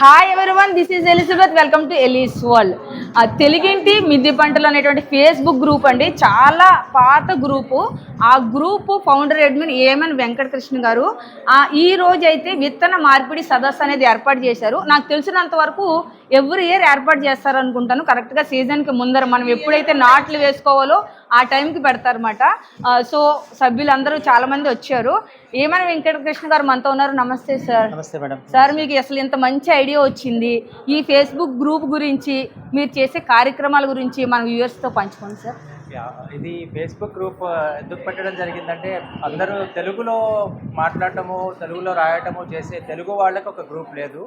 Hi everyone this is Elizabeth welcome to Eli's world తెలుగింటి మిద్ది పంటలు అనేటువంటి ఫేస్బుక్ గ్రూప్ అండి. చాలా పాత గ్రూపు ఆ గ్రూపు ఫౌండర్ అడ్మిన్ ఏమన్ వెంకటకృష్ణ గారు ఈ రోజు అయితే విత్తన మార్పిడి సదస్సు అనేది ఏర్పాటు చేశారు. నాకు తెలిసినంత వరకు ఎవ్రీ ఇయర్ ఏర్పాటు చేస్తారు అనుకుంటాను కరెక్ట్గా సీజన్కి ముందర మనం ఎప్పుడైతే నాట్లు వేసుకోవాలో ఆ టైంకి పెడతారన్నమాట. సో సభ్యులందరూ చాలామంది వచ్చారు. ఏమని వెంకటకృష్ణ గారు మనతో ఉన్నారు? నమస్తే సార్ నమస్తే మేడం సార్ మీకు అసలు ఇంత మంచి ఐడియా వచ్చింది. ఈ ఫేస్బుక్ గ్రూప్ గురించి మీరు చేసే కార్యక్రమాల గురించి మన వ్యూవర్స్తో పంచుకోండి సార్ ఇది ఫేస్బుక్ గ్రూప్ ఎందుకు పెట్టడం జరిగిందంటే అందరూ తెలుగులో మాట్లాడటము తెలుగులో రాయటము చేసే తెలుగు వాళ్ళకి ఒక గ్రూప్ లేదు.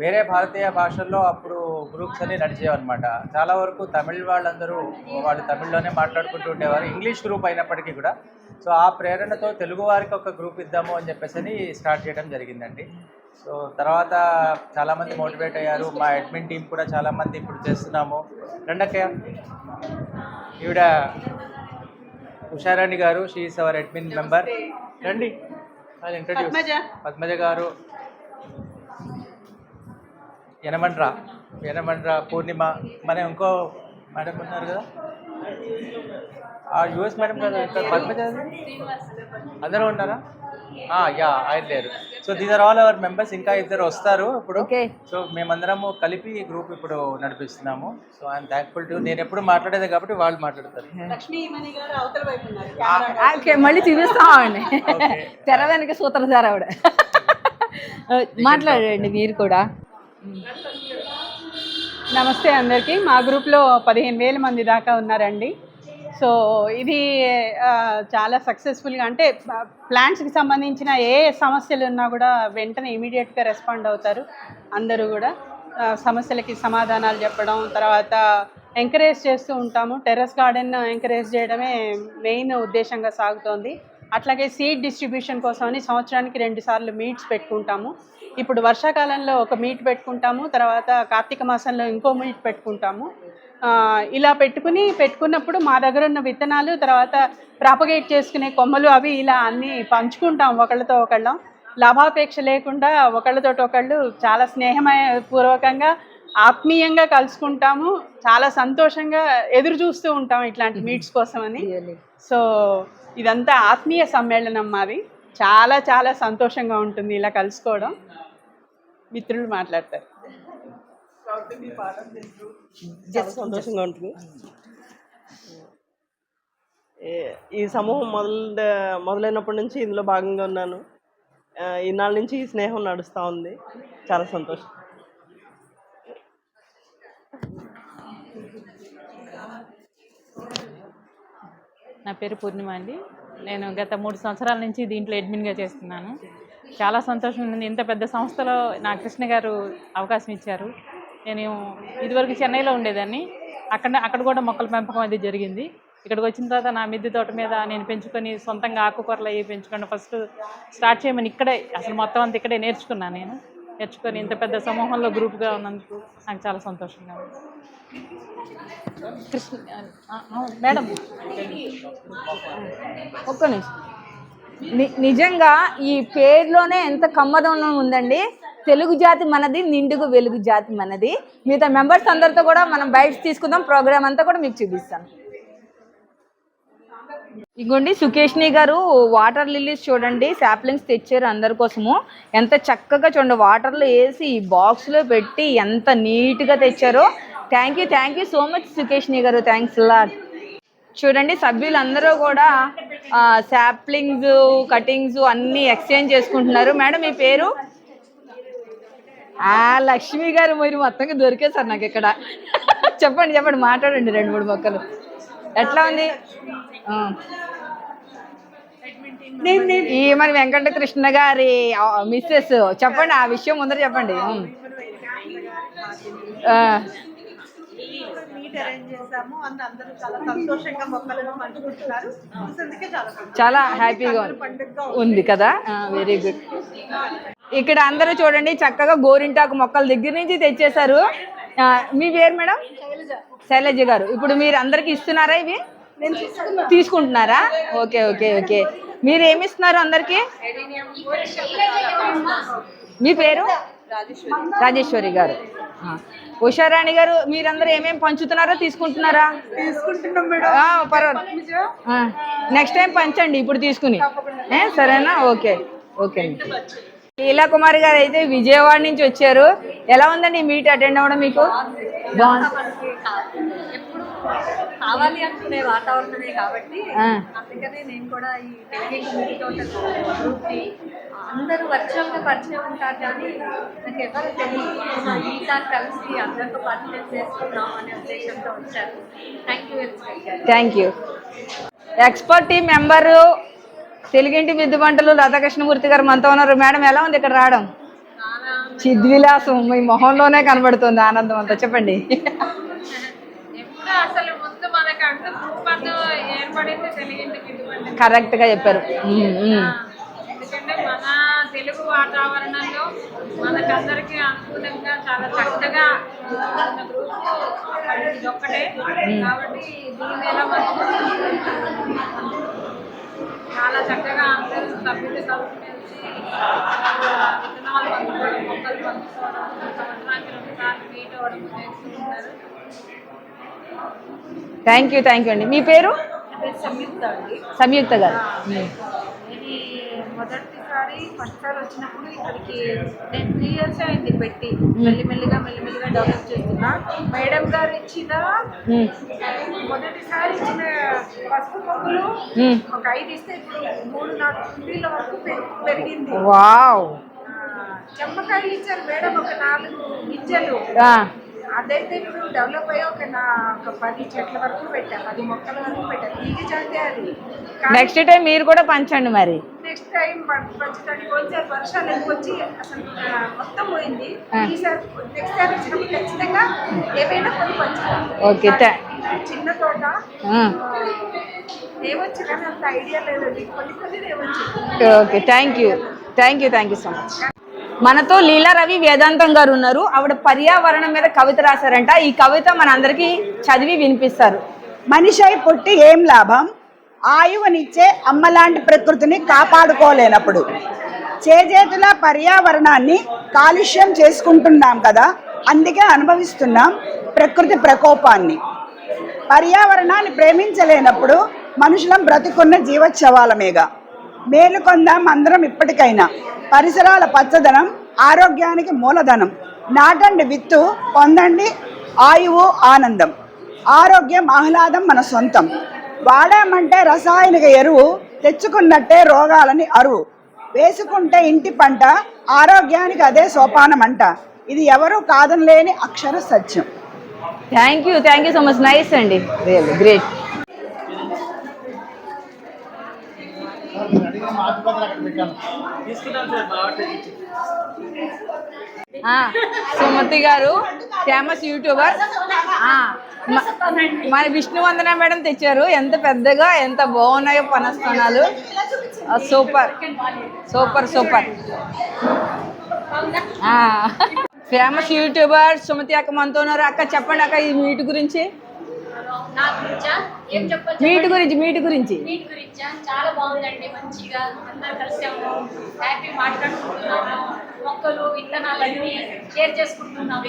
వేరే భారతీయ భాషల్లో అప్పుడు గ్రూప్స్ అన్ని నడిచేవన్నమాట చాలా వరకు తమిళ్ వాళ్ళందరూ వాళ్ళు తమిళ్ళోనే మాట్లాడుకుంటూ ఉండేవారు. ఇంగ్లీష్ గ్రూప్ అయినప్పటికీ కూడా సో ఆ ప్రేరణతో తెలుగు వారికి ఒక గ్రూప్ ఇద్దాము అని చెప్పేసి అని స్టార్ట్ చేయడం జరిగిందండి. సో తర్వాత చాలామంది మోటివేట్ అయ్యారు. మా అడ్మిన్ టీం కూడా చాలామంది ఇప్పుడు చేస్తున్నాము. రెండక్కయ్య ఈవిడ ఉషారాణి గారు షీఈస్ అవర్ అడ్మిన్ మెంబర్ రండి. అది ఇంట్రడ్యూస్ పద్మజ. గారు. యనమండ్ర యనమండ్ర పూర్ణిమ. మన ఇంకో మేడం ఉన్నారు కదా? యుఎస్ మేడం అందరూ ఉన్నారా ఆ, యా ఆయన లేరు so these are all our members ఇంకా ఇద్దరు వస్తారు ఇప్పుడు. ఓకే. సో మేమందరము కలిపి గ్రూప్ ఇప్పుడు నడిపిస్తున్నాము. సో ఐఎమ్ థ్యాంక్ఫుల్ టు నేను ఎప్పుడు మాట్లాడేది కాబట్టి వాళ్ళు మాట్లాడతారు. ఓకే మళ్ళీ చూపిస్తామండి తెర వెనక సూత్రం సార్ ఆవిడ. మాట్లాడండి మీరు కూడా. నమస్తే అందరికీ. మా గ్రూప్లో పదిహేను వేల మంది దాకా ఉన్నారండి. సో ఇది చాలా సక్సెస్ఫుల్గా అంటే ప్లాంట్స్కి సంబంధించిన ఏ సమస్యలు ఉన్నా కూడా వెంటనే ఇమీడియట్గా రెస్పాండ్ అవుతారు అందరూ కూడా. సమస్యలకి సమాధానాలు చెప్పడం తర్వాత ఎంకరేజ్ చేస్తూ ఉంటాము. టెర్రస్ గార్డెన్ ఎంకరేజ్ చేయడమే మెయిన్ ఉద్దేశంగా సాగుతోంది. అట్లాగే సీడ్ డిస్ట్రిబ్యూషన్ కోసమని సంవత్సరానికి రెండుసార్లు మీట్స్ పెట్టుకుంటాము. ఇప్పుడు వర్షాకాలంలో ఒక మీట్ పెట్టుకుంటాము తర్వాత కార్తీక మాసంలో ఇంకో మీట్ పెట్టుకుంటాము. ఇలా పెట్టుకుని పెట్టుకున్నప్పుడు మా దగ్గర ఉన్న విత్తనాలు తర్వాత ప్రాపగేట్ చేసుకునే కొమ్మలు అవి ఇలా అన్నీ పంచుకుంటాం ఒకళ్ళతో ఒకళ్ళం. లాభాపేక్ష లేకుండా ఒకళ్ళతో ఒకళ్ళు చాలా స్నేహమయ పూర్వకంగా ఆత్మీయంగా కలుసుకుంటాము. చాలా సంతోషంగా ఎదురు చూస్తూ ఉంటాం ఇట్లాంటి మీట్స్ కోసమని. సో ఇదంతా ఆత్మీయ సమ్మేళనం మాది. చాలా చాలా సంతోషంగా ఉంటుంది ఇలా కలుసుకోవడం. మిత్రులు మాట్లాడతారు. చాలా సంతోషంగా ఉంటుంది. ఈ సమూహం మొదలు మొదలైనప్పటి నుంచి ఇందులో భాగంగా ఉన్నాను. ఈనాళ్ళ నుంచి ఈ స్నేహం నడుస్తూ ఉంది. చాలా సంతోషం. నా పేరు పూర్ణిమ అండి. నేను గత మూడు సంవత్సరాల నుంచి దీంట్లో అడ్మిన్గా చేస్తున్నాను. చాలా సంతోషం ఉంది. ఇంత పెద్ద సంస్థలో నా కృష్ణ గారు అవకాశం ఇచ్చారు. నేను ఇదివరకు చెన్నైలో ఉండేదాన్ని. అక్కడ అక్కడ కూడా మొక్కల పెంపకం అది జరిగింది. ఇక్కడికి వచ్చిన తర్వాత నా మిద్దె తోట మీద నేను పెంచుకొని సొంతంగా ఆకుకూరలు అవి పెంచుకొని ఫస్ట్ స్టార్ట్ చేయమని ఇక్కడే అసలు మొత్తం అంతా ఇక్కడే నేర్చుకున్నాను నేను. నేర్చుకొని ఇంత పెద్ద సమూహంలో గ్రూప్గా ఉన్నందుకు నాకు చాలా సంతోషంగా ఉంది. కృష్ణ అవును, మేడం. ఒక్క నిమిషం. నిజంగా ఈ పేరులోనే ఎంత కమ్మదనం ఉందండి. తెలుగు జాతి మనది నిండుగు వెలుగు జాతి మనది. మిగతా మెంబర్స్ అందరితో కూడా మనం బయట తీసుకుందాం ప్రోగ్రామ్ అంతా కూడా మీకు చూపిస్తాను ఇగోండి సుకేష్ని గారు వాటర్ లిల్లీస్ చూడండి శాప్లింగ్స్ తెచ్చారు అందరి కోసము. ఎంత చక్కగా చూడండి వాటర్లో వేసి ఈ బాక్స్లో పెట్టి ఎంత నీట్గా తెచ్చారో. Thank you thank you so much సుకేష్ని గారు. థ్యాంక్స్ లా చూడండి సభ్యులందరూ కూడా శాప్లింగ్స్ కటింగ్స్ అన్నీ ఎక్స్చేంజ్ చేసుకుంటున్నారు. మేడం మీ పేరు? ఆ లక్ష్మి గారు మీరు మొత్తంగా దొరికేసారు నాకు ఇక్కడ. చెప్పండి చెప్పండి మాట్లాడండి రెండు మూడు మొక్కలు. ఎట్లా ఉంది? ఈ మన వెంకట కృష్ణ గారి మిస్సెస్ చెప్పండి ఆ విషయం ముందర చెప్పండి. చాలా హ్యాపీగా ఉంది. కదా? వెరీ గుడ్ ఇక్కడ అందరూ చూడండి చక్కగా గోరింటాకు మొక్కల దగ్గర నుంచి తెచ్చేశారు. మీ పేరు మేడం? శైలజ. గారు. ఇప్పుడు మీరు అందరికి ఇస్తున్నారా ఇవి? తీసుకుంటున్నారా? Okay okay okay. మీరు ఏమి ఇస్తున్నారు అందరికి? మీ పేరు? రాజేశ్వరి గారు. ఉషారాణి గారు మీరందరూ ఏమేమి పంచుతున్నారో తీసుకుంటున్నారా? తీసుకుంటున్నాం పర్వాలేదు నెక్స్ట్ టైం పంచండి ఇప్పుడు తీసుకుని. సరేనా? ఓకే. ఓకే అండి. లీలా కుమార్ గారు అయితే విజయవాడ నుంచి వచ్చారు. ఎలా ఉందండి ఈ మీట్ అటెండ్ అవ్వడం మీకు? కావాలి అనుకునే వాతావరణమే కాబట్టి. అందుకనే నేను కూడా ఈ అందరూ పరిచయం ఉంటారు కానీ నాకు ఎవరు తెలియదు. ఈసారి కలిసి అందరితో పరిచయం అనే ఉద్దేశంతో వచ్చారు. Thank you thank you expert team member తెలుగింటి మిద్దు పంటలు రాధాకృష్ణమూర్తి గారు మనతో ఉన్నారు. మేడం ఎలా ఉంది ఇక్కడ రావడం? చిద్విలాసం మీ మొహంలోనే కనబడుతుంది ఆనందం అంతా. చెప్పండి. కరెక్ట్గా చెప్పారు. తెలుగు వాతావరణంలో మనకందరికీ అనుకూలంగా చాలా చక్కగా ఒక్కటే కాబట్టి మనం చాలా చక్కగా అందరూ సభ్యులు కలిసి విత్తనాలు పంచుకోవడం మొక్కలు పంచుకోవడం సంవత్సరానికి రెండు సార్లు మీట్ అవ్వడం చేస్తున్నారు థ్యాంక్ యూ థ్యాంక్ యూ అండి. మీ పేరు? సంయుక్త అండి. సంయుక్త గారు. ఇది మొదటిసారి ఫస్ట్ సారి వచ్చినప్పుడు ఇక్కడికి నేను త్రీ ఇయర్స్ అయింది పెట్టి మెల్లిమెల్లిగా మెల్లిమెల్లిగా డెవలప్ చేస్తున్నా. మేడం గారు ఇచ్చిన మొదటిసారి ఇచ్చిన పసుపు ఉమ్. ఒక ఐదు ఇస్తే ఇప్పుడు మూడు నాలుగు కుండీల వరకు పె- పెరిగింది. చెమ్మకాయలు ఇచ్చారు మేడం ఒక నాలుగు గింజలు. అదైతే ఇప్పుడు డెవలప్ అయ్యి ఒక నా ఒక పది చెట్ల వరకు పెట్టా పది మొక్కల వరకు పెట్టా. తీగ చంటే అది. నెక్స్ట్ టైం మీరు కూడా పంచండి మరి. నెక్స్ట్ టైం పంచడానికి పోయినసారి వర్షాలు ఎక్కువ వచ్చి అసలు మొత్తం పోయింది. ఈసారి నెక్స్ట్ టైం వచ్చినప్పుడు ఖచ్చితంగా ఏమైనా కొన్ని పంచుతాం. ఓకే, చిన్న తోట ఏమొచ్చు కానీ అంత ఐడియా లేదండి కొన్ని కొన్ని ఏమొచ్చు okay thank you thank you thank you so much మనతో లీలా రవి వేదాంతం గారు ఉన్నారు. ఆవిడ పర్యావరణం మీద కవిత రాశారంట. ఈ కవిత మనందరికీ చదివి వినిపిస్తారు. మనిషి పుట్టి ఏం లాభం? ఆయువునిచ్చే అమ్మలాంటి ప్రకృతిని కాపాడుకోలేనప్పుడు. చేజేతుల పర్యావరణాన్ని కాలుష్యం చేసుకుంటున్నాం కదా? అందుకే అనుభవిస్తున్నాం ప్రకృతి ప్రకోపాన్ని. పర్యావరణాన్ని ప్రేమించలేనప్పుడు మనుషులం బ్రతుకున్న జీవోత్సవాలమేగా. మేలుకొందాం అందరం ఇప్పటికైనా. పరిసరాల పచ్చదనం ఆరోగ్యానికి మూలధనం. నాటండి విత్తు పొందండి ఆయువు ఆనందం. ఆరోగ్యం ఆహ్లాదం మన సొంతం. వాడామంటే రసాయనిక ఎరువు తెచ్చుకున్నట్టే రోగాలని అరువు. వేసుకుంటే ఇంటి పంట ఆరోగ్యానికి అదే సోపానం అంట ఇది ఎవరు కాదనలేని అక్షర సత్యం. Thank you thank you so much nice అండి. సుమతి గారు ఫేమస్ యూట్యూబర్. మన విష్ణువందన మేడం తెచ్చారు. ఎంత పెద్దగా ఎంత బాగున్నాయో పనస్తనాలు super. Super super. Famous youtuber Sumathi అక్క మనతో ఉన్నారు. అక్క చెప్పండి అక్క ఈ మీట్ గురించి. నా గురించా ఏం చెప్పాలి మీట్ గురించి మీట్ గురించి. మీట్ గురించా చాలా బాగుందండి మంచిగా అందరు కలిసాము. హ్యాపీ మాట్లాడుకుంటున్నాము. మొక్కలు విత్తనాలు అన్ని షేర్ చేసుకుంటున్నాము.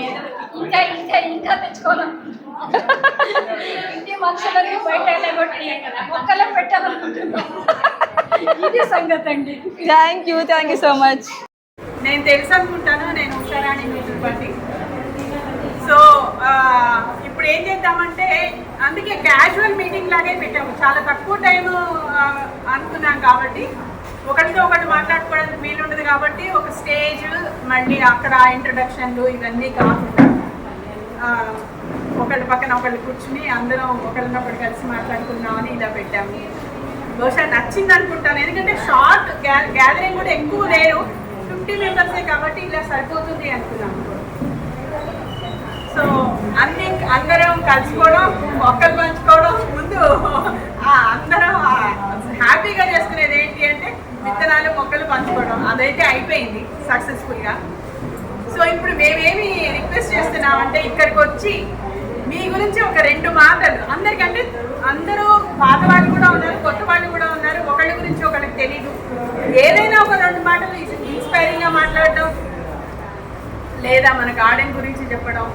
ఇంకా ఇంకా ఇంకా తెచ్చుకోవాలనుకుంటున్నాం ఇంటి మనుషులని బయట మొక్కలే పెట్టాలనుకుంటున్నాం ఇది సంగతి అండి. Thank you thank you so much నేను తెలుసు అనుకుంటాను నేను ఉషారాణి మీతుపతి సో ఆ, ఇప్పుడు ఏం చేద్దామంటే అందుకే క్యాజువల్ మీటింగ్ లాగే పెట్టాము. చాలా తక్కువ టైం అనుకున్నాం కాబట్టి. ఒకరితో ఒకటి మాట్లాడుకోవడానికి వీలుండదు కాబట్టి ఒక స్టేజ్ మళ్ళీ అక్కడ ఇంట్రడక్షన్లు ఇవన్నీ కాకుండా ఒకళ్ళ పక్కన ఒకళ్ళు కూర్చుని అందరం ఒకరినొకరు కలిసి మాట్లాడుకుందామని ఇలా పెట్టాము. బహుశా నచ్చింది అనుకుంటాను. ఎందుకంటే షార్ట్ గ్యాదరింగ్ కూడా ఎక్కువ లేరు ఫిఫ్టీ మెంబర్సే కాబట్టి ఇలా సరిపోతుంది అనుకున్నాను సో అన్ని అందరం కలుసుకోవడం మొక్కలు పంచుకోవడం ముందు అందరం హ్యాపీగా చేసుకునేది ఏంటి అంటే విత్తనాలు మొక్కలు పంచుకోవడం. అదైతే అయిపోయింది సక్సెస్ఫుల్గా. సో ఇప్పుడు మేమేమి రిక్వెస్ట్ చేస్తున్నామంటే ఇక్కడికి వచ్చి మీ గురించి ఒక రెండు మాటలు. అందరికంటే అందరూ పాత వాళ్ళు కూడా ఉన్నారు కొత్త వాళ్ళు కూడా ఉన్నారు. ఒకళ్ళ గురించి ఒకళ్ళకి తెలియదు ఏదైనా ఒక రెండు మాటలు ఇన్స్పైరింగ్గా మాట్లాడడం లేదా మన గార్డెన్ గురించి చెప్పడం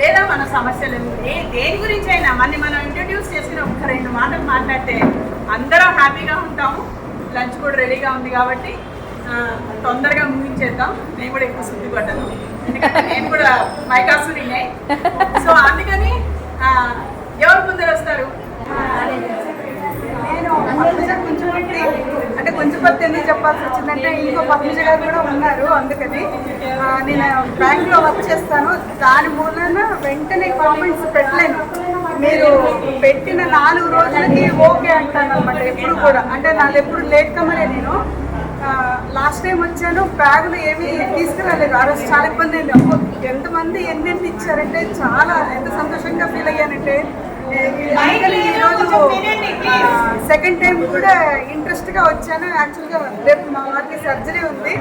లేదా మన సమస్యలు ఏ దేని గురించి అయినా మళ్ళీ మనం ఇంట్రడ్యూస్ చేసుకుని ఒక రెండు మాటలు మాట్లాడితే అందరం హ్యాపీగా ఉంటాము. లంచ్ కూడా రెడీగా ఉంది కాబట్టి తొందరగా ముగించేద్దాం. నేను కూడా ఎక్కువ శుద్ధి పడ్డాను ఎందుకంటే నేను కూడా మైకాసురినే. సో అందుకని ఎవరు ముందర వస్తారు అంటే కొంచెం కొత్త ఎందుకు చెప్పాల్సి వచ్చిందంటే ఇంకో పద్మజ గారు కూడా ఉన్నారు అందుకని. నేను బ్యాంక్లో వర్క్ చేస్తాను. దాని మూలన వెంటనే కామెంట్స్ పెట్టలేను. మీరు పెట్టిన నాలుగు రోజులకి ఓకే అంటాను అనమాట ఎప్పుడు కూడా. అంటే నాది ఎప్పుడు లేట్ కమ్మలే నేను. లాస్ట్ టైం వచ్చాను బ్యాగులు ఏమీ తీసుకురాలేదు. ఆ రోజు చాలా ఇబ్బంది అయింది. ఎంతమంది ఎన్నెన్ని ఇచ్చారంటే చాలా ఎంత సంతోషంగా ఫీల్ అయ్యానంటే. అందుకని ఈరోజు సెకండ్ టైం కూడా ఇంట్రెస్ట్గా వచ్చాను. యాక్చువల్గా రేపు మా వారికి సర్జరీ ఉంది.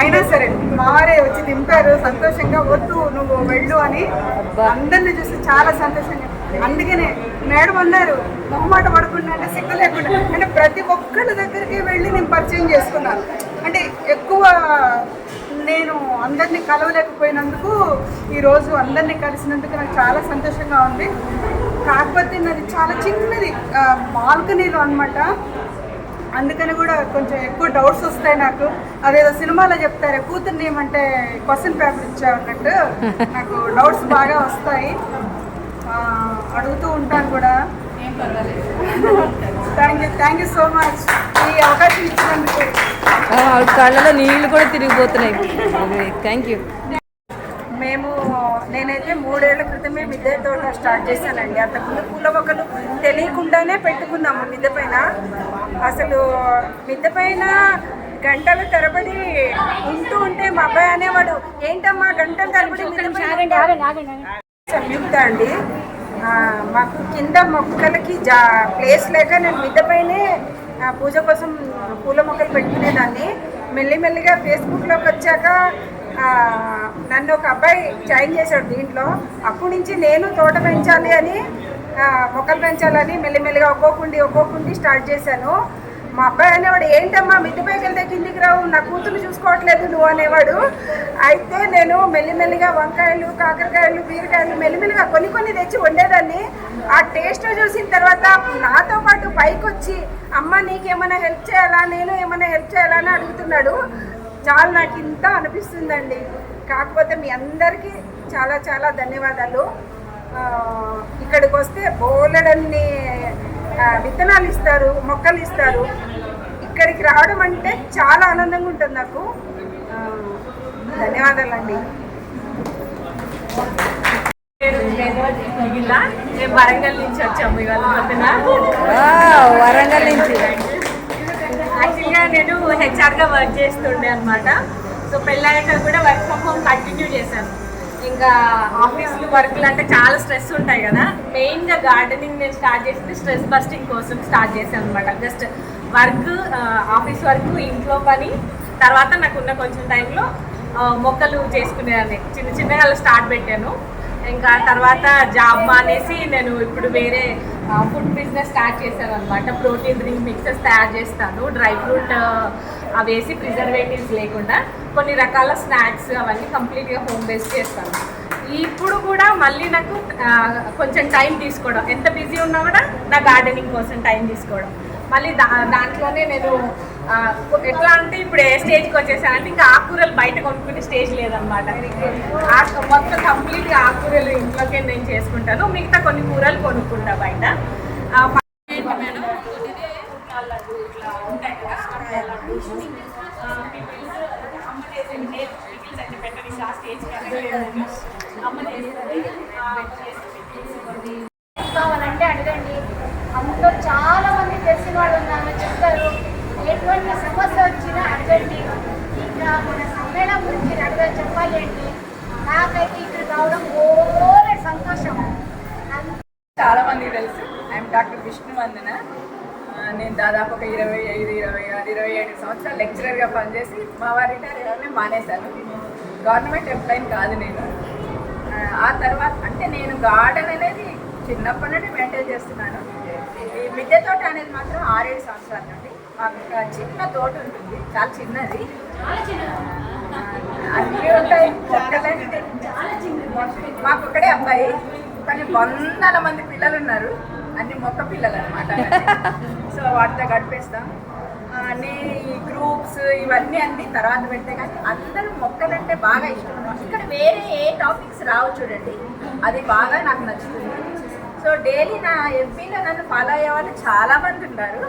అయినా సరే మా వారే వచ్చి దింపారు సంతోషంగా వద్దు నువ్వు వెళ్ళు అని అందరిని చూసి చాలా సంతోషంగా అందుకనే మేడం అన్నారు మొహమాట పడకుండా అంటే సిగ్గు లేకుండా. అంటే ప్రతి ఒక్కళ్ళ దగ్గరికి వెళ్ళి నేను పరిచయం చేసుకున్నాను. అంటే ఎక్కువ నేను అందరినీ కలవలేకపోయినందుకు ఈరోజు అందరినీ కలిసినందుకు నాకు చాలా సంతోషంగా ఉంది. కాకపోతే నాది చాలా చిన్నది బాల్కనీలో అన్నమాట. అందుకని కూడా కొంచెం ఎక్కువ డౌట్స్ వస్తాయి నాకు. అదేదో సినిమాలో చెప్తారు కూతుర్ని ఏమంటే క్వశ్చన్ పేపర్ ఇచ్చామన్నట్టు నాకు డౌట్స్ బాగా వస్తాయి. ఆ, అడుగుతూ ఉంటాను కూడా. Thank you thank you so much ఈ అవకాశం ఇచ్చినందుకు. కళ్ళలో నీళ్ళు కూడా తిరిగిపోతున్నాయి. థ్యాంక్ యూ మేము నేనైతే మూడేళ్ళ క్రితమే మిద్దె తోట స్టార్ట్ చేశానండి. అంతకుముందు పూల మొక్కలు తెలియకుండానే పెట్టుకున్నాము మిద్దె పైన. అసలు మిద్దె పైన గంటల తరబడి ఉంటూ ఉంటే మా అబ్బాయి అనేవాడు ఏంటమ్మా గంటల తరబడి సంయుక్త అండి. మాకు కింద మొక్కలకి జా ప్లేస్ లేక నేను మిద్దె పైనే ఆ, పూజ కోసం పూల మొక్కలు పెట్టుకునేదాన్ని. మెల్లిమెల్లిగా ఫేస్బుక్లోకి వచ్చాక నన్ను ఒక అబ్బాయి జాయిన్ చేశాడు దీంట్లో. అప్పటి నుంచి నేను తోట పెంచాలి అని మొక్కలు పెంచాలని మెల్లిమెల్లిగా ఒక్కొక్కుండి ఒక్కొక్కుండి స్టార్ట్ చేశాను. మా అబ్బాయి అనేవాడు ఏంటమ్మా మిద్దెపైకి వెళ్తే కిందికి రావు నా కూతురు చూసుకోవట్లేదు నువ్వు అనేవాడు. అయితే నేను మెల్లిమెల్లిగా వంకాయలు కాకరకాయలు బీరకాయలు మెల్లిమెల్లిగా కొన్ని కొన్ని తెచ్చి వండేదాన్ని. ఆ టేస్ట్ చూసిన తర్వాత నాతో పాటు పైకి వచ్చి అమ్మ నీకేమైనా హెల్ప్ చేయాలా? నేను ఏమైనా హెల్ప్ చేయాలా? అని అడుగుతున్నాడు. చాలా నాకు ఇంత అనిపిస్తుందండి. కాకపోతే మీ అందరికీ చాలా చాలా ధన్యవాదాలు. ఆ, ఇక్కడికి వస్తే బోలెడన్ని విత్తనాలు ఇస్తారు మొక్కలు ఇస్తారు. ఇక్కడికి రావడం అంటే చాలా ఆనందంగా ఉంటుంది నాకు. ధన్యవాదాలండి. మేము వరంగల్ నుంచి వచ్చాము ఇవాళ వరంగల్ నుంచి. యాక్చువల్గా నేను హెచ్ఆర్గా వర్క్ చేస్తుండే అనమాట సో పెళ్ళాక కూడా వర్క్ ఫ్రమ్ హోమ్ కంటిన్యూ చేశాను. ఇంకా ఆఫీస్లు వర్క్లు అంటే చాలా స్ట్రెస్ ఉంటాయి కదా. మెయిన్గా గార్డెనింగ్ నేను స్టార్ట్ చేసింది స్ట్రెస్ బస్టింగ్ కోసం స్టార్ట్ చేశాను అనమాట జస్ట్ వర్క్ ఆఫీస్ వర్క్ ఇంట్లో పని తర్వాత నాకున్న కొంచెం టైంలో మొక్కలు చేసుకునేదాన్ని. చిన్న చిన్నగా అలా స్టార్ట్ పెట్టాను. ఇంకా తర్వాత జాబ్ మానేసి నేను ఇప్పుడు వేరే ఫుడ్ బిజినెస్ స్టార్ట్ చేశాను అనమాట ప్రోటీన్ డ్రింక్ మిక్సెస్ తయారు చేస్తాను. డ్రై ఫ్రూట్ అవి వేసి ప్రిజర్వేటివ్స్ లేకుండా కొన్ని రకాల స్నాక్స్ అవన్నీ కంప్లీట్గా హోమ్ బేస్ చేస్తాను. ఇప్పుడు కూడా మళ్ళీ నాకు కొంచెం టైం తీసుకోవడం. ఎంత బిజీ ఉన్నా కూడా నా గార్డెనింగ్ కోసం టైం తీసుకోవడం. మళ్ళీ దా దాంట్లోనే నేను ఎట్లా అంటే ఇప్పుడు ఏ స్టేజ్కి వచ్చేసానంటే ఇంకా ఆకుకూరలు బయట కొనుక్కునే స్టేజ్ లేదనమాట మొత్తం మొత్తం కంప్లీట్గా ఆకుకూరలు ఇంట్లోకే నేను చేసుకుంటాను. మిగతా కొన్ని కూరలు కొనుక్కుంటా బయట ఆ, కావాలంటే అడగండి అందులో చాలా మంది తెలిసిన వాళ్ళు ఉన్నారు చెప్తారు ఎటువంటి సమస్య వచ్చినా అడగండి ఇంకా మన సమ్మేళనం గురించి అడగ చెప్పాలి అంటే నాకైతే ఇక్కడ రావడం ఓరే సంతోషం. చాలా మందికి తెలుసు ఐఎమ్ డాక్టర్ విష్ణువందన నేను దాదాపు ఒక ఇరవై ఐదు ఇరవై ఆరు ఇరవై ఏడు సంవత్సరాలు లెక్చరర్గా పనిచేసి మా వారి రిటైర్ మానేశాను. గవర్నమెంట్ ఎంప్లాయీని కాదు నేను. ఆ, తర్వాత అంటే నేను గార్డెన్ అనేది చిన్నప్పటి నుండి మెయింటైన్ చేస్తున్నాను. ఈ మిద్దె తోట అనేది మాత్రం ఆరేడు సంవత్సరాల నుండి మాకు చిన్న తోట ఉంటుంది. చాలా చిన్నది. అన్నీ ఉంటాయి మాకు ఒక్కడే అబ్బాయి కానీ వందల మంది పిల్లలు ఉన్నారు అన్ని మొక్క పిల్లలు అనమాట సో వాటితో గడిపేస్తాం. ఆ, అన్ని గ్రూప్స్ ఇవన్నీ అన్ని తర్వాత పెడితే కానీ అందరూ మొక్కలంటే బాగా ఇష్టం. ఇక్కడ వేరే ఏ టాపిక్స్ రావు చూడండి. అది బాగా నాకు నచ్చుతుంది. సో డైలీ నా ఎంపీలో నన్ను ఫాలో అయ్యే వాళ్ళు చాలా మంది ఉన్నారు.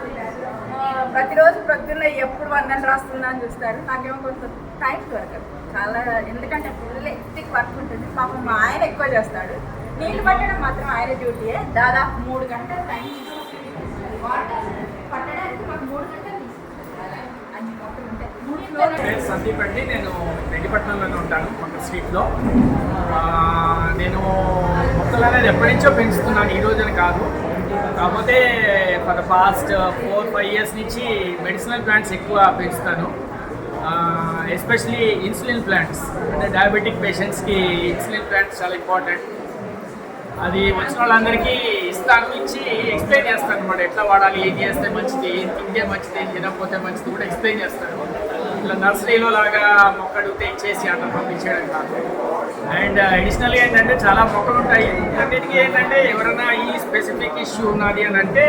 ప్రతిరోజు ప్రొద్దున్న ఎప్పుడు వందలు రాస్తుందా అని చూస్తారు. నాకేమో కొంత టైం దొరకదు. చాలా ఎందుకంటే ఫుల్ ఎక్స్టిక్ వర్క్ ఉంటుంది. పాపం మా ఆయన ఎక్కువ చేస్తాడు. నీళ్ళు పట్టడం మాత్రం ఆయన డ్యూటీయే. దాదాపు మూడు గంటల టైం పట్టడానికి మాకు మూడు గంటలు ఉంటాయి పేరు సందీప్ అండి. నేను రెడ్డిపట్నంలోనే ఉంటాను ఒక స్ట్రీట్లో. నేను మొక్కలు అనేది ఎప్పటి నుంచో పెంచుతున్నాను ఈ రోజున కాదు. కాకపోతే for the past four five years నుంచి మెడిసినల్ ప్లాంట్స్ ఎక్కువ పెంచుతాను. ఎస్పెషలీ ఇన్సులిన్ ప్లాంట్స్ అంటే డయాబెటిక్ పేషెంట్స్కి ఇన్సులిన్ ప్లాంట్స్ చాలా ఇంపార్టెంట్ అది వచ్చిన వాళ్ళందరికీ ఇస్తాను ఇచ్చి ఎక్స్ప్లెయిన్ చేస్తాను అనమాట ఎట్లా వాడాలి ఏం చేస్తే మంచిది ఏం తింటే మంచిది ఏం తినకపోతే మంచిది కూడా ఎక్స్ప్లెయిన్ చేస్తాను. ఇట్లా నర్సరీలో లాగా మొక్కలు తెచ్చేసి అట్లా పంపించడం కాదు. అండ్ uh, అడిషనల్గా ఏంటంటే చాలా మొక్కలు ఉంటాయి. అన్నిటికీ ఏంటంటే ఎవరైనా ఈ స్పెసిఫిక్ ఇష్యూ ఉన్నది అని అంటే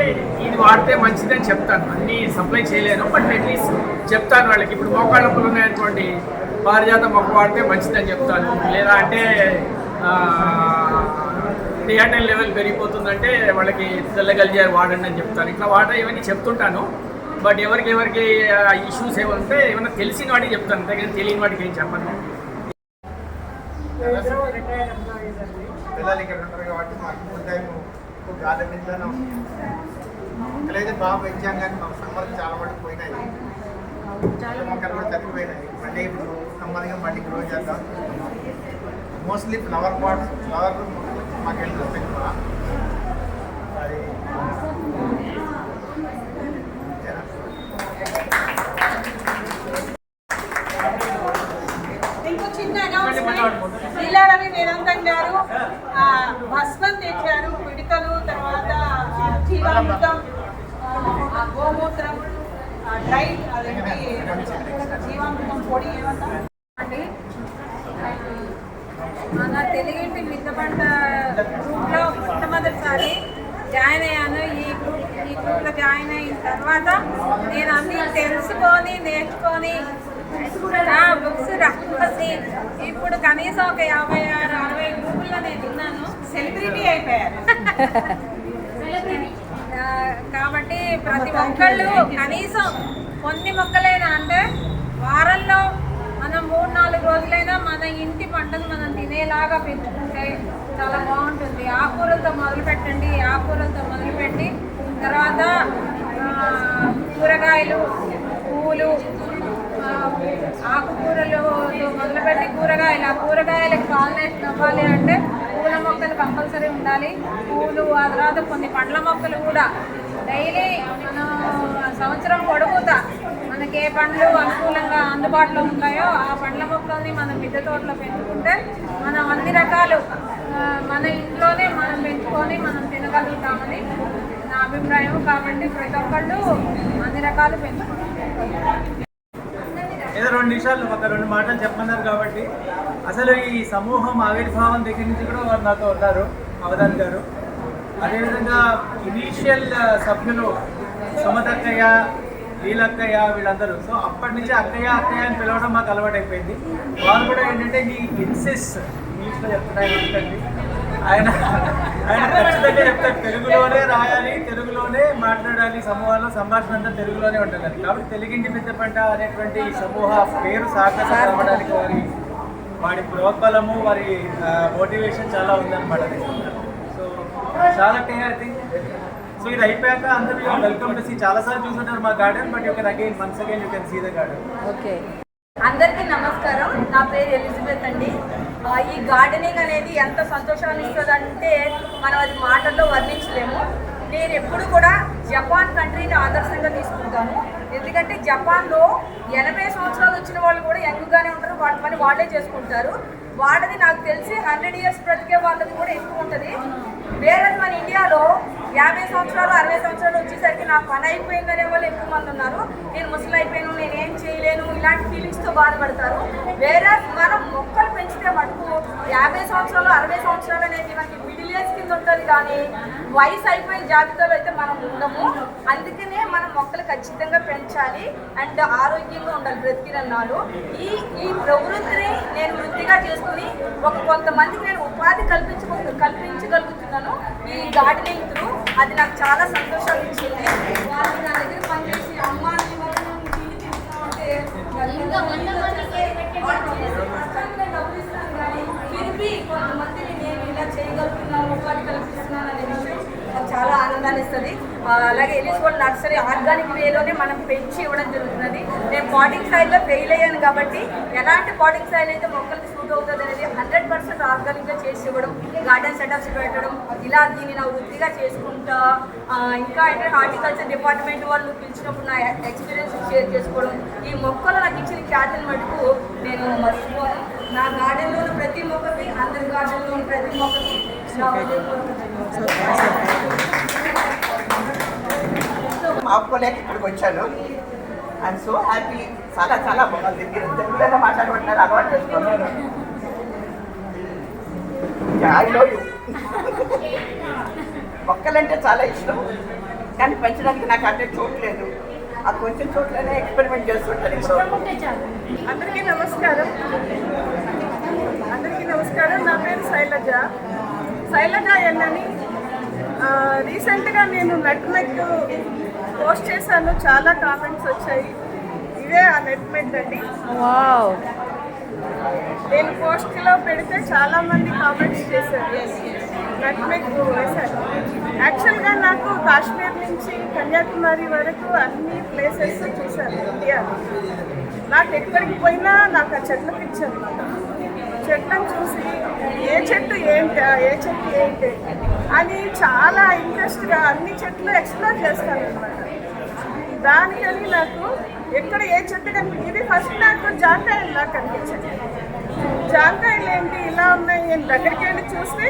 ఇది వాడితే మంచిదని చెప్తాను. అన్నీ సప్లై చేయలేను బట్ అట్లీస్ట్ చెప్తాను వాళ్ళకి. ఇప్పుడు మోకాళ్ళ నొప్పులు ఉన్నాయనుకోండి పారిజాత మొక్క వాడితే మంచిదని చెప్తాను. లేదా అంటే క్రియాటైన్ లెవెల్ పెరిగిపోతుందంటే వాళ్ళకి తెల్లగలిజారు వాడండి అని చెప్తాను. ఇట్లా వాడ ఇవన్నీ చెప్తుంటాను. బట్ ఎవరికి ఎవరికి ఇష్యూస్ ఏమైనా ఉంటే ఏమైనా తెలిసిన వాటికి చెప్తాను. అంతేగాని తెలియని వాటికి ఏం చెప్పను. పిల్లలు ఇక్కడ ఉంటారు కాబట్టి మాకు ఫుల్ టైం గార్డెన్ ఇంట్లోనే మొక్కలైతే బాగా పెంచాం కానీ మాకు సమ్మర్కి చాలా మటుకు పోయినాయి. చాలా మొక్కలు కూడా తగ్గిపోయినాయి మళ్ళీ ఇప్పుడు సమ్మర్గా మళ్ళీ గ్రో చేద్దాం. మోస్ట్లీ ఫ్లవర్ పాట్స్ ఫ్లవర్ మాకు వెళ్ళి ఎక్కువ అది ఇంకో చిన్న అనౌన్స్మెంట్ శ్రీలారవి వేదాంతం గారు ఆ, భస్మం తెచ్చారు పిడికలు తర్వాత ఆ, జీవామృతం ఆ, గోమూత్రం ఆ, డ్రై అదేంటి జీవామృతం పొడి ఏమంటారు అండి మన తెలుగింటి మిద్ద పంట గ్రూప్లో మొట్టమొదటిసారి జాయిన్ అయ్యాను ఈ గ్రూప్ ఈ గ్రూప్లో జాయిన్ అయిన తర్వాత నేను అన్నీ తెలుసుకొని నేర్చుకొని నా బుక్స్ రాసి ఇప్పుడు కనీసం ఒక యాభై ఆరు అరవై గ్రూపుల్లో నేను ఉన్నాను సెలబ్రిటీ అయిపోయారు ఆ, కాబట్టి ప్రతి ఒక్కళ్ళు కనీసం కొన్ని మొక్కలైనా అంటే వారంలో మనం మూడు నాలుగు రోజులైనా మన ఇంటి పంటను మనం తినేలాగా పెంచుకుంటే చాలా బాగుంటుంది. ఆకుకూరలతో మొదలు పెట్టండి ఆకుకూరలతో మొదలుపెట్టి తర్వాత కూరగాయలు పూలు ఆకుకూరలు మొదలుపెట్టి కూరగాయలు ఆ కూరగాయలకు పాలినేషన్ అవ్వాలి అంటే పూల మొక్కలు కంపల్సరీ ఉండాలి. పూలు ఆ తర్వాత కొన్ని పండ్ల మొక్కలు కూడా డైలీ మనం సంవత్సరం పొడుగుతా మనకి ఏ పండ్లు అనుకూలంగా అందుబాటులో ఉంటాయో ఆ పండ్ల మొక్కల్ని మనం మిద్దె తోటలో పెంచుకుంటే మనం అన్ని రకాలు మన ఇంట్లోనే మనం పెంచుకొని మనం తినగలుగుతామని నా అభిప్రాయం. కాబట్టి ప్రతి ఒక్కళ్ళు అన్ని రకాలు పెంచుకుంటాం ఏదో రెండు నిమిషాలు ఒక రెండు మాటలు చెప్పన్నారు కాబట్టి అసలు ఈ సమూహం ఆవిర్భావం దగ్గర నుంచి కూడా వారు నాతో ఉన్నారు అవధాన్ గారు. అదేవిధంగా ఇనీషియల్ సభ్యులు సుమతక్కయ్య వీళ్ళక్కయ్య వీళ్ళందరూ. సో అప్పటి నుంచి అక్కయ్య అక్కయ్య అని పిలవడం మాకు అలవాటైపోయింది. వారు కూడా ఏంటంటే ఈ ఇన్సెస్ ఇంగ్లీష్లో చెప్తున్నాయి ఏంటండి ఆయన ఆయన ఖచ్చితంగా చెప్తారు తెలుగులోనే రాయాలి తెలుగులోనే మాట్లాడాలి సమూహాల్లో సంభాషణ అంతా తెలుగులోనే ఉంటుంది కాబట్టి తెలుగింటి మిద్దె పంట అనేటువంటి ఈ సమూహ పేరు సార్థకత అవ్వడానికి వారి వాడి ప్రోత్బలము వారి మోటివేషన్ చాలా ఉందన్నమాట. సో చాలా క్లియర్ థింక్ సో ఇది అయిపోయాక అందరూ వెల్కమ్ టు సీ చాలాసార్లు చూసుంటారు మా garden but you can again once again you can see the garden okay. అందరికీ నమస్కారం. నా పేరు ఎలిజబెత్ అండి. ఈ గార్డెనింగ్ అనేది ఎంత సంతోషాన్ని ఇస్తుందంటే మనం అది మాటల్లో వర్ణించలేము. నేను ఎప్పుడు కూడా జపాన్ కంట్రీని ఆదర్శంగా తీసుకుంటాను. ఎందుకంటే జపాన్లో ఎనభై సంవత్సరాలు వచ్చిన వాళ్ళు కూడా యంగ్గానే ఉంటారు. వాళ్ళ పని వాళ్ళే చేసుకుంటారు. వాళ్ళది నాకు తెలిసి హండ్రెడ్ ఇయర్స్ బ్రతికే వాళ్ళది కూడా ఎక్కువ ఉంటుంది. వేరే మన ఇండియాలో యాభై సంవత్సరాలు అరవై సంవత్సరాలు వచ్చేసరికి నా పని అయిపోయిందనే వాళ్ళు ఎక్కువ మంది ఉన్నారు. నేను ముసలి అయిపోయాను నేను ఏం చేయలేను ఇలాంటి ఫీలింగ్స్తో బాధపడతారు. వేరే మనం మొక్కలు పెంచితే మటుకు యాభై సంవత్సరాలు అరవై సంవత్సరాలు అనేది మనకి మిడిల్ ఏజ్ కింద ఉంటుంది కానీ వయసు అయిపోయిన జాబితాలో అయితే మనం ఉండము. అందుకనే మనం మొక్కలు ఖచ్చితంగా పెంచాలి అండ్ ఆరోగ్యంగా ఉండాలి బ్రతికినన్నాళ్ళు ఈ ఈ ప్రవృత్తిని నేను వృత్తిగా చేసుకుని ఒక కొంతమందికి నేను ఉపాధి కల్పించ కల్పించగలుగుతున్నాను. ఈ గార్డెనింగ్ త్రూ అది నాకు చాలా సంతోషాన్ని ఇచ్చింది వాళ్ళు నా దగ్గర పనిచేసి అమ్మ కొంతమందిని నేను ఇలా చేయగలుగుతున్నాను ఉపాధి కల్పిస్తున్నాను అనే విషయం నాకు చాలా ఆనందాన్ని ఇస్తుంది. అలాగే వరల్డ్ నర్సరీ ఆర్గానిక్ వేలోనే మనం పెంచి ఇవ్వడం జరుగుతున్నది. నేను పాటింగ్ స్టైల్లో ఫెయిల్ అయ్యాను కాబట్టి ఎలాంటి పాటింగ్ స్టైల్ అయితే మొక్కలకి సూట్ అవుతుంది అనేది హండ్రెడ్ పర్సెంట్ ఆర్గానిక్గా చేసి ఇవ్వడం గార్డెన్ సెటప్స్ పెట్టడం ఇలా దీన్ని నా వృత్తిగా చేసుకుంటా ఇంకా అంటే హార్టికల్చర్ డిపార్ట్మెంట్ వాళ్ళు పిలిచినప్పుడు నా ఎక్స్పీరియన్స్ షేర్ చేసుకోవడం ఈ మొక్కలు నాకు ఇచ్చిన ఖ్యాతిని మటుకు నేను మర్చిపోను. నా గార్డెన్లో ప్రతి మొక్కకి అందరి గార్డెన్లో ప్రతి మొక్కకి నా ఆపుకోలేక ఇక్కడికి వచ్చాను. ఐఎమ్ సో హ్యాపీ చాలా చాలా బాగుంది. మీరు తెలుగులో మాట్లాడమంటారు అలవాటు చేసుకున్నాను మొక్కలంటే చాలా ఇష్టం. కానీ పెంచడానికి నాకు అంటే చోట్లేదు ఆ కొంచెం చోట్లనే ఎక్స్పెరిమెంట్ ఇప్పుడు అందరికీ నమస్కారం. అందరికీ నమస్కారం. నా పేరు శైలజ. శైలజ ఎన్నని ఆ, రీసెంట్గా నేను నెట్ మెట్ పోస్ట్ చేశాను చాలా కామెంట్స్ వచ్చాయి. ఇదే ఆ నెట్ మెట్ అండి. వావ్. నేను పోస్ట్లో పెడితే చాలా మంది కామెంట్స్ చేశారు. నట్మెగ్ వేశారు. యాక్చువల్గా నాకు కాశ్మీర్ నుంచి కన్యాకుమారి వరకు అన్ని ప్లేసెస్ చూశాను ఇండియాలో. నాకు ఎక్కడికి పోయినా నాకు ఆ చెట్ల పిచ్చారు చెట్లను చూసి ఏ చెట్టు ఏంటి ఏ చెట్టు ఏంటి అని చాలా ఇంట్రెస్ట్గా అన్ని చెట్లు ఎక్స్ప్లోర్ చేస్తాను అనమాట దానికని నాకు ఎక్కడ ఏ చెట్టు కనిపి ఇది ఫస్ట్ నాకు జాంకాయలు నాకు కనిపించింది జాంకాయలు ఏంటి ఇలా ఉన్నాయి నేను దగ్గరికి వెళ్ళి చూస్తే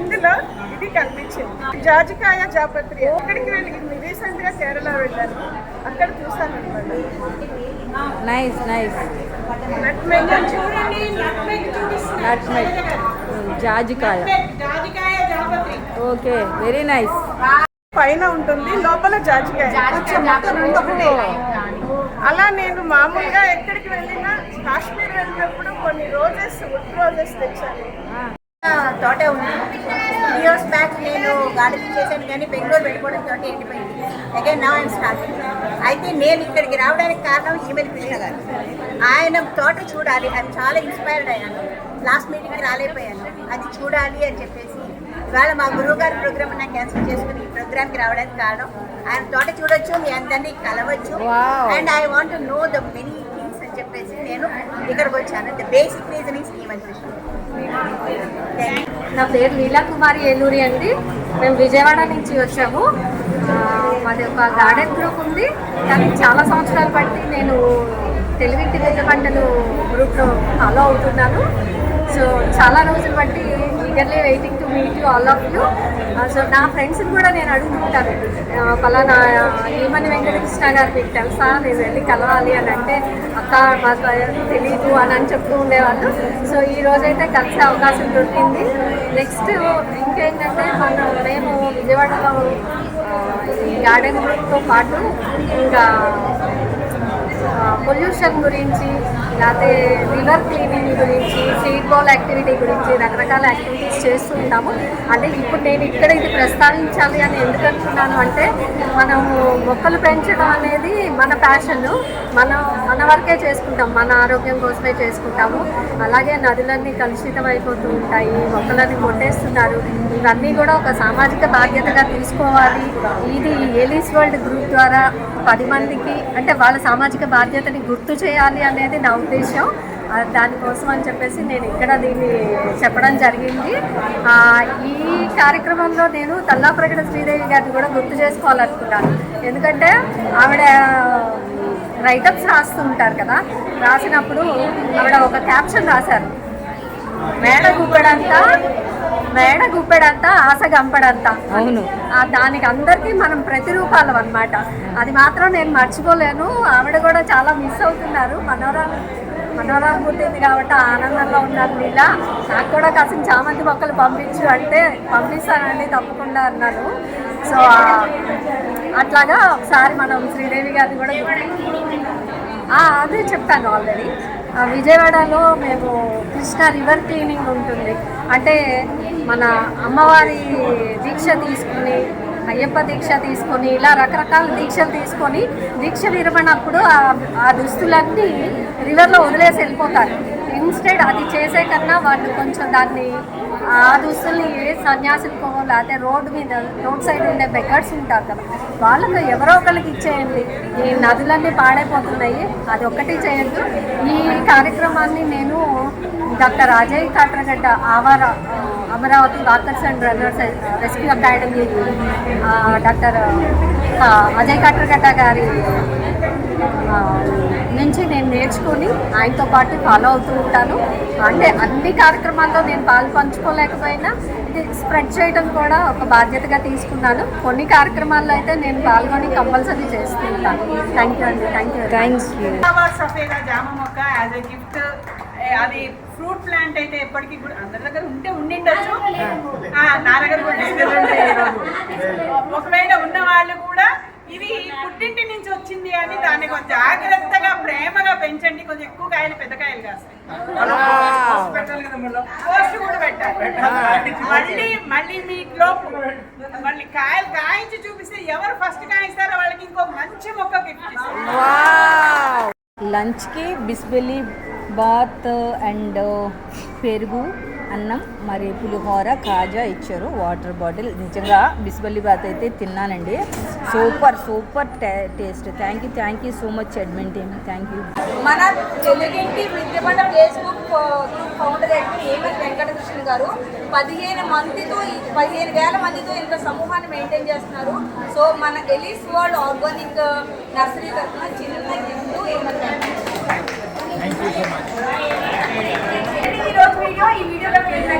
ఇందులో ఇది కనిపించింది. జాజికాయ జాపత్రి. అక్కడికి వెళ్ళి రీసెంట్గా కేరళ వెళ్ళాను. అక్కడ చూసాను అనమాట నైస్ నైస్ జాజికాయ. జాజికాయ జాపత్రి. ఓకే వెరీ నైస్ పైన ఉంటుంది లోపల జాజికాయ. అలా నేను మామూలుగా ఎక్కడికి వెళ్ళినా కాశ్మీర్ వెళ్ళినప్పుడు కొన్ని రోజెస్ వుడ్ రోజెస్ తెచ్చాను. తోటే ఉంది. త్రీ ఇయర్స్ బ్యాక్ నేను గార్డెనింగ్ చేశాను కానీ బెంగళూరు వెళ్ళిపోవడం తోట ఎండిపోయింది. అగైన్ నా ఐమ్ స్టార్టింగ్ అయితే నేను ఇక్కడికి రావడానికి కారణం ఈమెయిల్ కృష్ణ గారు. ఆయన తోట చూడాలి. అది చాలా ఇన్స్పైర్డ్ అయ్యాను. లాస్ట్ మీటింగ్కి రాలేకపోయాను. అది చూడాలి అని చెప్పేసి ఇవాళ మా గురువు గారి ప్రోగ్రామ్ నాకు క్యాన్సిల్ చేసుకుని ఈ ప్రోగ్రామ్కి రావడానికి కారణం. ఆయన తోట చూడొచ్చు మీ అందరినీ కలవచ్చు. And I want know the many things అని చెప్పేసి నేను ఇక్కడికి వచ్చాను. ద బేసిక్ రీజనింగ్స్ కృష్ణ నా పేరు లీలా కుమారి ఏలూరి అండి. మేము విజయవాడ నుంచి వచ్చాము. మాది ఒక గార్డెన్ గ్రూప్ ఉంది. కానీ చాలా సంవత్సరాలు బట్టి నేను తెలుగింటి మిద్దె పంటలు గ్రూప్లో ఫాలో అవుతున్నాను. సో చాలా రోజులు బట్టి eagerly waiting meet you all of you so నా ఫ్రెండ్స్ని కూడా నేను అడుగుతుంటాను పలానా ఏమని వెంకటకృష్ణ గారు మీకు తెలుసా? నేను వెళ్ళి కలవాలి అని అంటే అక్క మాకు తెలియదు అని అని చెప్తూ ఉండేవాళ్ళు. సో ఈ రోజైతే కలిసే అవకాశం దొరికింది. నెక్స్ట్ ఇంకేంటంటే మనం మేము విజయవాడలో గార్డెన్ గ్రూప్తో పాటు ఇంకా పొల్యూషన్ గురించి లేకపోతే రివర్ క్లీనింగ్ గురించి సీడ్ బాల్ యాక్టివిటీ గురించి రకరకాల యాక్టివిటీస్ చేస్తూ ఉంటాము. అంటే ఇప్పుడు నేను ఇక్కడ ఇది ప్రస్తావించాలి అని ఎందుకు అనుకున్నాను అంటే మనము మొక్కలు పెంచడం అనేది మన ప్యాషన్ మనం మన వరకే చేసుకుంటాం. మన ఆరోగ్యం కోసమే చేసుకుంటాము. అలాగే నదులన్నీ కలుషితం అయిపోతూ ఉంటాయి. మొక్కలన్నీ కొట్టేస్తున్నారు. ఇవన్నీ కూడా ఒక సామాజిక బాధ్యతగా తీసుకోవాలి. ఇది ఎలీస్ వరల్డ్ గ్రూప్ ద్వారా పది మందికి అంటే వాళ్ళ సామాజిక బాధ్యతని గుర్తు చేయాలి అనేది నా ఉద్దేశం. దానికోసం అని చెప్పేసి నేను ఇక్కడ దీన్ని చెప్పడం జరిగింది. ఈ కార్యక్రమంలో నేను తల్లాప్రగడ శ్రీదేవి గారిని కూడా గుర్తు చేసుకోవాలనుకున్నాను. ఎందుకంటే ఆవిడ రైటప్స్ రాస్తూ ఉంటారు కదా. రాసినప్పుడు ఆవిడ ఒక క్యాప్షన్ రాశారు. మేడ గుబ్బడంతా మేడ గుప్పెడంతా ఆశ గంపడంతా. అవును. దానికి అందరికీ మనం ప్రతిరూపాలు అన్నమాట. అది మాత్రం నేను మర్చిపోలేను. ఆవిడ కూడా చాలా మిస్ అవుతున్నారు. మనోరాలు మనోరాలు పుట్టింది కాబట్టి ఆనందంలో ఉన్నారు వీళ్ళ నాకు కూడా కాసిన చామంతి మొక్కలు పంపించు అంటే పంపిస్తానండి తప్పకుండా అన్నాను సో అట్లాగా ఒకసారి మనం శ్రీదేవి గారిని కూడా అదే చెప్పాను ఆల్రెడీ. విజయవాడలో మేము కృష్ణ రివర్ క్లీనింగ్ ఉంటుంది. అంటే మన అమ్మవారి దీక్ష తీసుకుని అయ్యప్ప దీక్ష తీసుకొని ఇలా రకరకాల దీక్షలు తీసుకొని దీక్ష విరమణప్పుడు ఆ- ఆ దుస్తులన్నీ రివర్లో వదిలేసి వెళ్ళిపోతారు. ఇన్స్టెడ్ అది చేసే కన్నా వాళ్ళు కొంచెం దాన్ని ఆ దుస్తుల్ని సన్యాసులు లేకపోతే రోడ్డు మీద రోడ్ సైడ్ ఉండే బెకర్స్ ఉంటారు కదా వాళ్ళకు ఎవరో ఒకరికి ఇచ్చేయండి. ఈ నదులన్నీ పాడైపోతున్నాయి అది ఒక్కటి చేయండి ఈ కార్యక్రమాన్ని నేను డాక్టర్ అజయ్ కాట్రగడ్డ ఆవార Amaravati walkers and runners rescue academy doctor Ajay Katragadda గారి నుంచి నేను నేర్చుకొని ఆయనతో పాటు ఫాలో అవుతూ ఉంటాను. అంటే అన్ని కార్యక్రమాల్లో నేను పాలు పంచుకోలేకపోయినా ఇది స్ప్రెడ్ చేయడం కూడా ఒక బాధ్యతగా తీసుకున్నాను. కొన్ని కార్యక్రమాల్లో అయితే నేను పాల్గొని కంపల్సరీ చేసుకుంటాను థ్యాంక్ యూ అండి. థ్యాంక్ యూ థ్యాంక్స్ జామ మొక్క యాజ్ ఎ గిఫ్ట్ అది ఫ్రూట్ ప్లాంట్ అయితే ఎప్పటికీ కూడా అందరి దగ్గర ఉంటే ఉండిండొచ్చు. ఆ, నా దగ్గర. ఒకవేళ ఉన్న వాళ్ళు కూడా ఇది పుట్టింటి నుంచి వచ్చింది అని దాన్ని కొంచెం జాగ్రత్తగా ప్రేమగా పెంచండి. కొంచెం ఎక్కువ కాయలు పెద్ద కాయలు కాస్తాయి. కూడా పెట్టాలి. మళ్ళీ మళ్ళీ మీ లోపు మళ్ళీ కాయలు కాయించి చూపిస్తే ఎవరు ఫస్ట్ కాయిస్తారో వాళ్ళకి ఇంకో మంచి మొక్క గిఫ్ట్ లంచ్కి బిస్బెల్లి బాత్ అండ్ పెరుగు అన్నం మరి పులిహోర కాజా ఇచ్చారు. Water bottle. నిజంగా బిస్బల్లి బాత్ అయితే తిన్నానండి. Super super taste. Thank you thank you so much admin team thank you మన తెలుగింటి విద్యమండ ఫేస్బుక్ ఫౌండర్ అయిన వెంకటకృష్ణ గారు పదిహేను మందితో పదిహేను వేల మందితో ఇంత సమూహాన్ని మెయింటైన్ చేస్తున్నారు. సో మన ఎలీస్ వరల్డ్ ఆర్గానిక్ నర్సరీ తరఫున చిన్న గిఫ్ట్ ఈరోజు వీడియో ఈ వీడియోలో మంచి